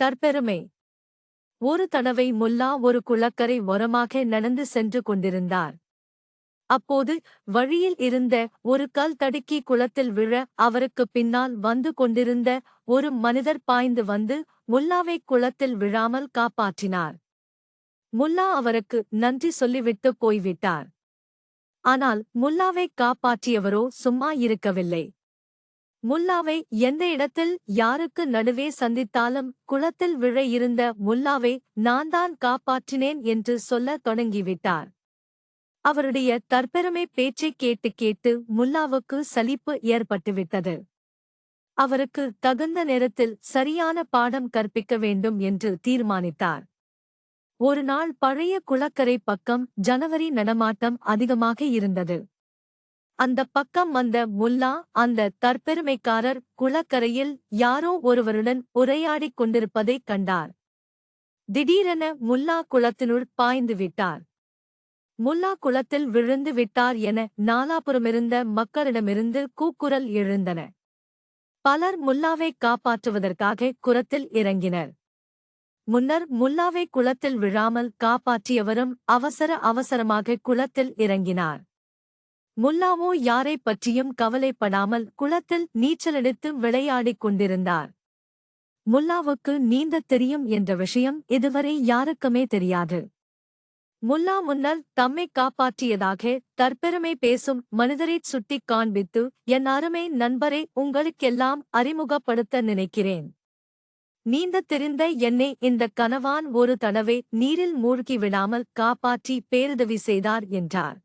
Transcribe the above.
தற்பெருமை. ஒரு தடவை முல்லா ஒரு குளக்கரை ஓரமாக நடந்து சென்று கொண்டிருந்தார். அப்போது வழியில் இருந்த ஒரு கல் தடுக்கி குளத்தில் விழ அவருக்கு பின்னால் வந்து கொண்டிருந்த ஒரு மனிதர் பாய்ந்து வந்து முல்லாவை குளத்தில் விழாமல் காப்பாற்றினார். முல்லா அவருக்கு நன்றி சொல்லிவிட்டு போய்விட்டார். ஆனால் முல்லாவை காப்பாற்றியவரோ சும்மா இருக்கவில்லை. முல்லாவை எந்த இடத்தில் யாருக்கு நடுவே சந்தித்தாலும் குளத்தில் விழ இருந்த முல்லாவை நான் தான் காப்பாற்றினேன் என்று சொல்லத் தொடங்கிவிட்டார். அவருடைய தற்பெருமை பேச்சைக் கேட்டு கேட்டு முல்லாவுக்கு சலிப்பு ஏற்பட்டுவிட்டது. அவருக்கு தகுந்த நேரத்தில் சரியான பாடம் கற்பிக்க வேண்டும் என்று தீர்மானித்தார். ஒரு நாள் பழைய குளக்கரை பக்கம் ஜனவரி நடமாட்டம் அதிகமாக இருந்தது. அந்த பக்கம் வந்த முல்லா அந்த தற்பெருமைக்காரர் குளக்கரையில் யாரோ ஒருவருடன் உரையாடிக் கொண்டிருப்பதைக் கண்டார். திடீரென முல்லா குளத்தினுள் பாய்ந்து விட்டார். முல்லா குளத்தில் விழுந்து விட்டார் என நாலாபுறமிருந்த மக்களிடமிருந்து கூக்குரல் எழுந்தன. பலர் முல்லாவை காப்பாற்றுவதற்காக குளத்தில் இறங்கினர். முன்னர் முல்லாவை குளத்தில் விழாமல் காப்பாற்றியவரும் அவசர அவசரமாக குளத்தில் இறங்கினார். முல்லாவோ யாரை பற்றியும் கவலைப்படாமல் குளத்தில் நீச்சலடித்து விளையாடிக் கொண்டிருந்தார். முல்லாவுக்கு நீந்தத் தெரியும் என்ற விஷயம் இதுவரை யாருக்குமே தெரியாது. முல்லா முன்னால் தம்மை காப்பாற்றியதாக தற்பெருமை பேசும் மனிதரைச் சுட்டிக் காண்பித்து என் அருமை நண்பரை உங்களுக்கெல்லாம் அறிமுகப்படுத்த நினைக்கிறேன். நீந்தத் தெரிந்த என்னை இந்த கனவான் ஒரு தடவை நீரில் மூழ்கி விடாமல் காப்பாற்றி பேருதவி செய்தார் என்றார்.